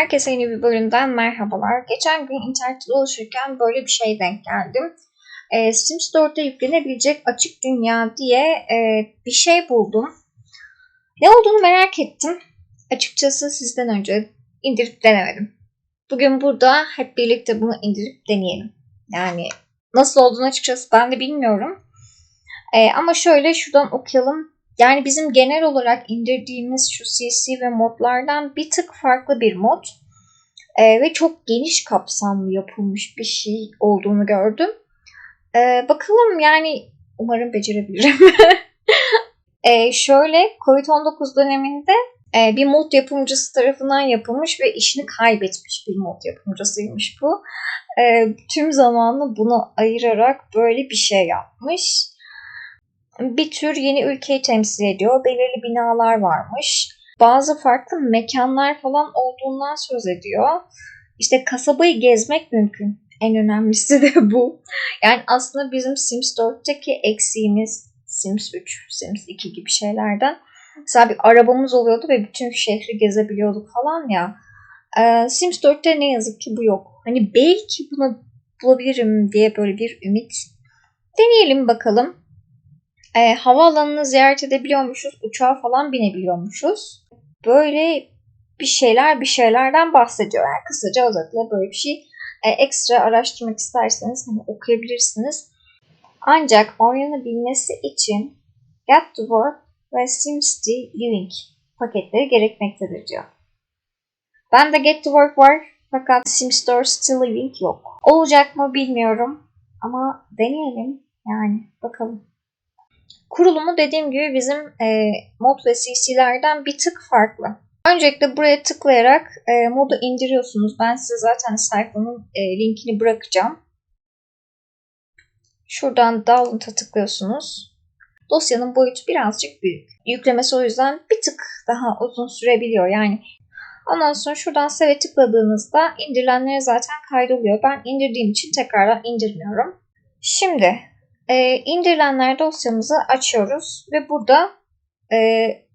Herkese yeni bir bölümden merhabalar. Geçen gün internette dolaşırken böyle bir şey denk geldim. E, Sims 4'te yüklenebilecek açık dünya diye e, bir şey buldum. Ne olduğunu merak ettim. Açıkçası sizden önce indirip denemedim. Bugün burada hep birlikte bunu indirip deneyelim. Yani nasıl olduğunu açıkçası ben de bilmiyorum. E, ama şöyle şuradan okuyalım. Yani bizim genel olarak indirdiğimiz şu CC ve modlardan bir tık farklı bir mod. Ee, ve çok geniş kapsamlı yapılmış bir şey olduğunu gördüm. Ee, bakalım yani umarım becerebilirim. ee, şöyle Covid-19 döneminde e, bir mod yapımcısı tarafından yapılmış ve işini kaybetmiş bir mod yapımcısıymış bu. Ee, tüm zamanını buna ayırarak böyle bir şey yapmış bir tür yeni ülkeyi temsil ediyor. Belirli binalar varmış. Bazı farklı mekanlar falan olduğundan söz ediyor. İşte kasabayı gezmek mümkün. En önemlisi de bu. Yani aslında bizim Sims 4'teki eksiğimiz Sims 3, Sims 2 gibi şeylerden. Mesela bir arabamız oluyordu ve bütün şehri gezebiliyorduk falan ya. Ee, Sims 4'te ne yazık ki bu yok. Hani belki bunu bulabilirim diye böyle bir ümit. Deneyelim bakalım e, havaalanını ziyaret edebiliyormuşuz. Uçağa falan binebiliyormuşuz. Böyle bir şeyler bir şeylerden bahsediyor. Yani kısaca özetle böyle bir şey. E, ekstra araştırmak isterseniz hani okuyabilirsiniz. Ancak oynanabilmesi için Get to Work ve SimCity Living paketleri gerekmektedir diyor. Ben de Get to Work var fakat SimStore Still Living yok. Olacak mı bilmiyorum ama deneyelim yani bakalım. Kurulumu dediğim gibi bizim e, mod ve CC'lerden bir tık farklı. Öncelikle buraya tıklayarak e, modu indiriyorsunuz. Ben size zaten sayfanın e, linkini bırakacağım. Şuradan download'a tıklıyorsunuz. Dosyanın boyutu birazcık büyük. Yüklemesi o yüzden bir tık daha uzun sürebiliyor. Yani ondan sonra şuradan save tıkladığınızda indirilenleri zaten kaydoluyor. Ben indirdiğim için tekrardan indirmiyorum. Şimdi e, indirilenler dosyamızı açıyoruz ve burada e,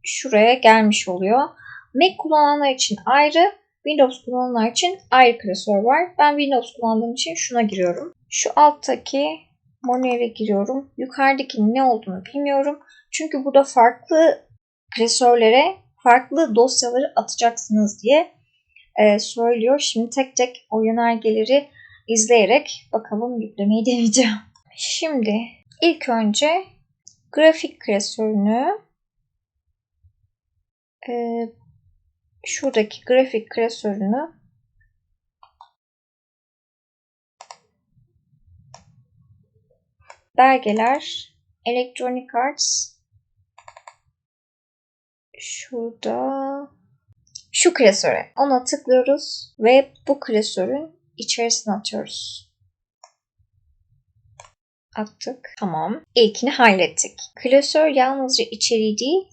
şuraya gelmiş oluyor. Mac kullananlar için ayrı, Windows kullananlar için ayrı klasör var. Ben Windows kullandığım için şuna giriyorum. Şu alttaki manuel'e giriyorum. Yukarıdaki ne olduğunu bilmiyorum. Çünkü burada farklı klasörlere farklı dosyaları atacaksınız diye e, söylüyor. Şimdi tek tek o yönergeleri izleyerek bakalım yüklemeyi deneyeceğim. Şimdi ilk önce grafik klasörünü e, şuradaki grafik klasörünü belgeler Electronic Arts şurada şu klasöre ona tıklıyoruz ve bu klasörün içerisine atıyoruz attık. Tamam. İlkini hallettik. Klasör yalnızca içeriği değil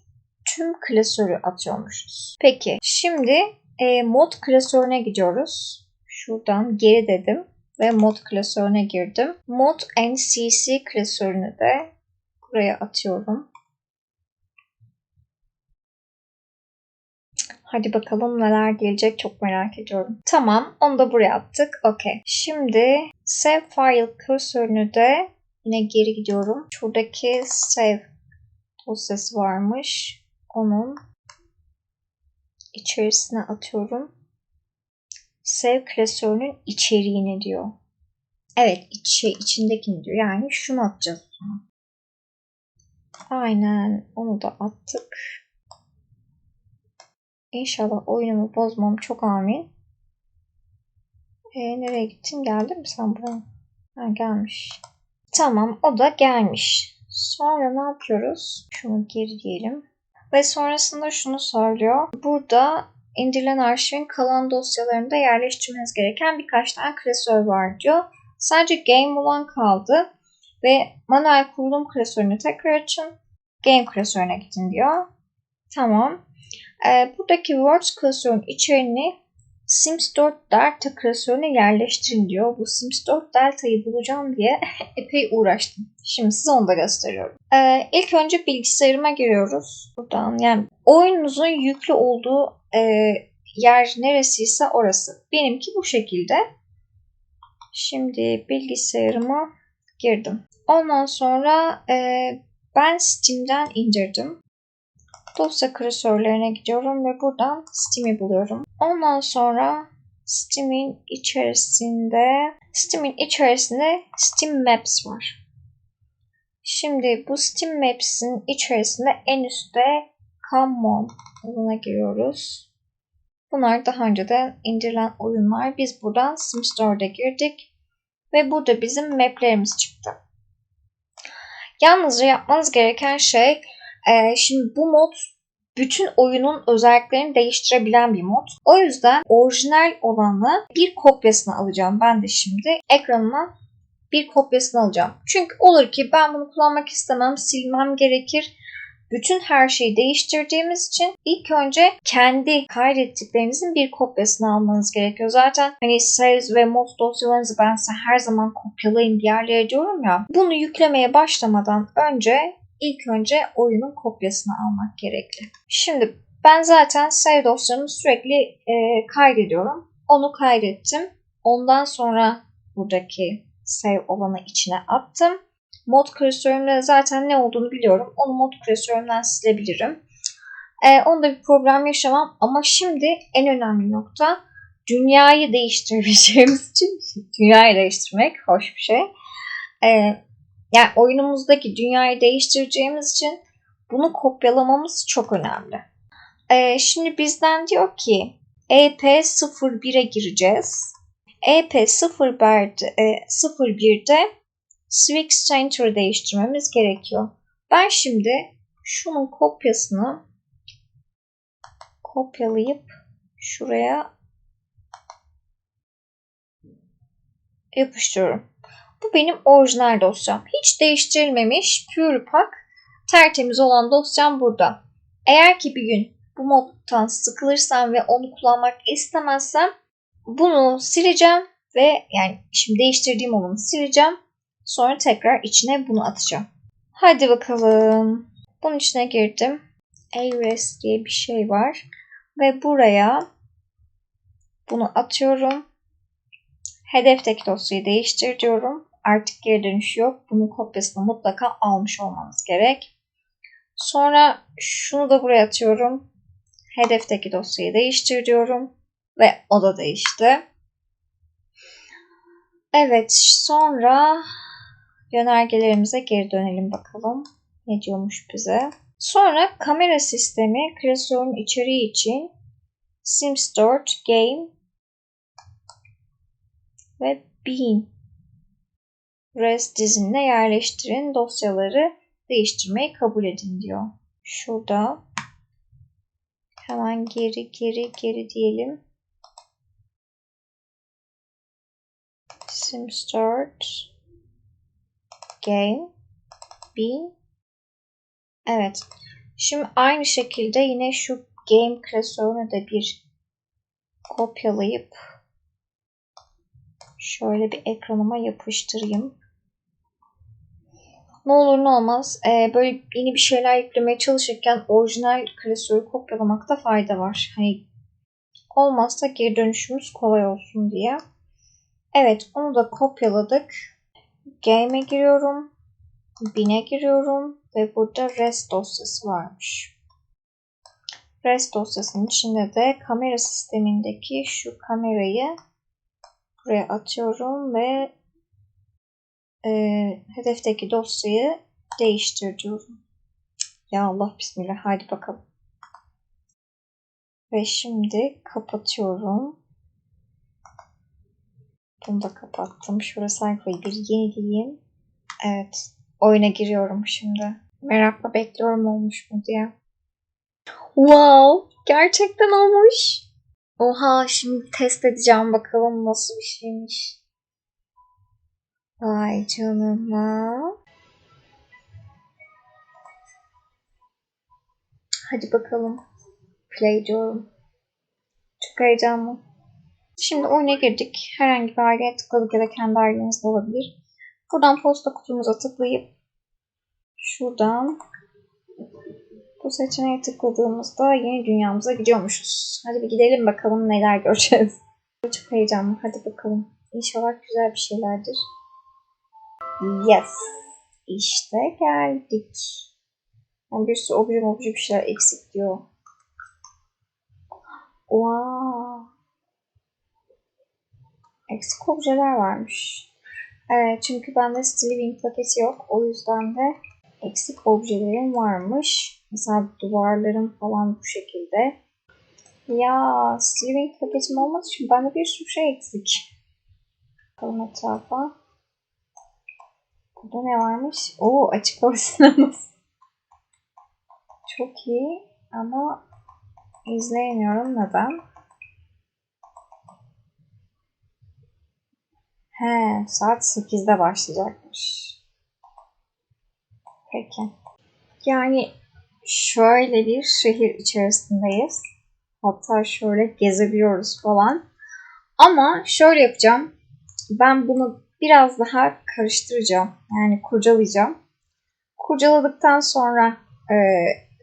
tüm klasörü atıyormuşuz. Peki şimdi e, mod klasörüne gidiyoruz. Şuradan geri dedim ve mod klasörüne girdim. Mod NCC klasörünü de buraya atıyorum. Hadi bakalım neler gelecek çok merak ediyorum. Tamam onu da buraya attık. Okey. Şimdi save file klasörünü de Yine geri gidiyorum. Şuradaki save dosyası varmış. Onun içerisine atıyorum. Save klasörünün içeriğini diyor. Evet içi, içindekini diyor. Yani şunu atacağız. Aynen onu da attık. İnşallah oyunumu bozmam çok amin. E, nereye gittin? Geldin mi sen buraya? Ha, gelmiş. Tamam o da gelmiş. Sonra ne yapıyoruz? Şunu geri diyelim. Ve sonrasında şunu söylüyor. Burada indirilen arşivin kalan dosyalarında yerleştirmeniz gereken birkaç tane klasör var diyor. Sadece Game olan kaldı. Ve manuel kurulum klasörünü tekrar açın. Game klasörüne gidin diyor. Tamam. Ee, buradaki Words klasörün içeriğini Sims 4 Delta klasörüne yerleştirin diyor. Bu Sims 4 Delta'yı bulacağım diye epey uğraştım. Şimdi size onu da gösteriyorum. Ee, ilk önce bilgisayarıma giriyoruz. Buradan yani oyununuzun yüklü olduğu e, yer neresiyse orası. Benimki bu şekilde. Şimdi bilgisayarıma girdim. Ondan sonra e, ben Steam'den indirdim. Dosya klasörlerine gidiyorum ve buradan Steam'i buluyorum. Ondan sonra Steam'in içerisinde Steam'in içerisinde Steam Maps var. Şimdi bu Steam Maps'in içerisinde en üstte Common alanına giriyoruz. Bunlar daha önceden indirilen oyunlar. Biz buradan Steam Store'da girdik ve burada bizim maplerimiz çıktı. Yalnızca yapmanız gereken şey şimdi bu mod bütün oyunun özelliklerini değiştirebilen bir mod. O yüzden orijinal olanı bir kopyasını alacağım ben de şimdi. Ekranıma bir kopyasını alacağım. Çünkü olur ki ben bunu kullanmak istemem, silmem gerekir. Bütün her şeyi değiştirdiğimiz için ilk önce kendi kaydettiklerinizin bir kopyasını almanız gerekiyor. Zaten hani saves ve mod dosyalarınızı ben size her zaman kopyalayın bir yerlere diyorum ya. Bunu yüklemeye başlamadan önce ilk önce oyunun kopyasını almak gerekli. Şimdi ben zaten save dosyamı sürekli e, kaydediyorum. Onu kaydettim. Ondan sonra buradaki save olanı içine attım. Mod klasörümde zaten ne olduğunu biliyorum. Onu mod klasörümden silebilirim. Ee, onda bir problem yaşamam. Ama şimdi en önemli nokta dünyayı değiştirebileceğimiz için dünyayı değiştirmek hoş bir şey. Ee, yani oyunumuzdaki dünyayı değiştireceğimiz için bunu kopyalamamız çok önemli. Ee, şimdi bizden diyor ki EP01'e gireceğiz. EP01'de, e, 01'de Swix Center'ı değiştirmemiz gerekiyor. Ben şimdi şunun kopyasını kopyalayıp şuraya yapıştırıyorum. Bu benim orijinal dosyam. Hiç değiştirilmemiş PurePak tertemiz olan dosyam burada. Eğer ki bir gün bu moddan sıkılırsam ve onu kullanmak istemezsem bunu sileceğim ve yani şimdi değiştirdiğim olanı sileceğim. Sonra tekrar içine bunu atacağım. Hadi bakalım. Bunun içine girdim. ARES diye bir şey var. Ve buraya bunu atıyorum. Hedefteki dosyayı değiştir diyorum. Artık geri dönüş yok. Bunun kopyasını mutlaka almış olmanız gerek. Sonra şunu da buraya atıyorum. Hedefteki dosyayı değiştir diyorum. Ve o da değişti. Evet sonra yönergelerimize geri dönelim bakalım. Ne diyormuş bize. Sonra kamera sistemi klasörün içeriği için SimStart, Game ve Bean res dizinine yerleştirin. Dosyaları değiştirmeyi kabul edin diyor. Şurada hemen geri geri geri diyelim. SimStart Game Bean Evet. Şimdi aynı şekilde yine şu game klasörünü de bir kopyalayıp şöyle bir ekranıma yapıştırayım. Ne olur ne olmaz e, böyle yeni bir şeyler yüklemeye çalışırken orijinal klasörü kopyalamakta fayda var. Hani olmazsa geri dönüşümüz kolay olsun diye. Evet onu da kopyaladık. Game'e giriyorum. Bin'e giriyorum. Ve burada res dosyası varmış. Res dosyasının içinde de kamera sistemindeki şu kamerayı buraya atıyorum ve e, hedefteki dosyayı değiştir diyorum. Ya Allah bismillah hadi bakalım. Ve şimdi kapatıyorum. Bunu da kapattım. Şurası sayfayı bir yenileyeyim. Evet. Oyuna giriyorum şimdi. Merakla bekliyorum olmuş mu diye. Wow! Gerçekten olmuş. Oha şimdi test edeceğim bakalım nasıl bir şeymiş. Vay canına. Hadi bakalım. Play diyorum. Çok heyecanlı. Şimdi oyuna girdik. Herhangi bir aileye tıkladık ya da kendi ailenizde olabilir. Buradan posta kutumuza tıklayıp şuradan Bu seçeneğe tıkladığımızda yeni dünyamıza gidiyormuşuz. Hadi bir gidelim bakalım neler göreceğiz. Çok heyecanlı. Hadi bakalım. İnşallah güzel bir şeylerdir. Yes. İşte geldik. Yani bir sürü obje obje bir şeyler eksik diyor. Wow. Eksik objeler varmış. Evet, çünkü bende Steelwing paketi yok. O yüzden de eksik objelerim varmış. Mesela duvarlarım falan bu şekilde. Ya Steelwing paketim olmadığı için bende bir sürü şey eksik. Bakalım etrafa. Burada ne varmış? Oo açık hava sineması. Çok iyi ama izleyemiyorum. Neden? He, saat 8'de başlayacakmış. Peki. Yani şöyle bir şehir içerisindeyiz. Hatta şöyle gezebiliyoruz falan. Ama şöyle yapacağım. Ben bunu biraz daha karıştıracağım. Yani kurcalayacağım. Kurcaladıktan sonra e,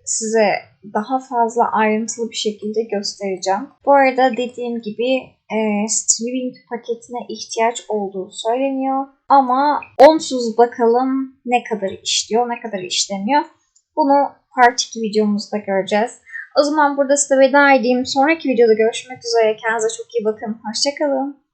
size daha fazla ayrıntılı bir şekilde göstereceğim. Bu arada dediğim gibi e, streaming paketine ihtiyaç olduğu söyleniyor. Ama onsuz bakalım ne kadar işliyor, ne kadar işlemiyor. Bunu part 2 videomuzda göreceğiz. O zaman burada size veda edeyim. Sonraki videoda görüşmek üzere. Kendinize çok iyi bakın. Hoşçakalın.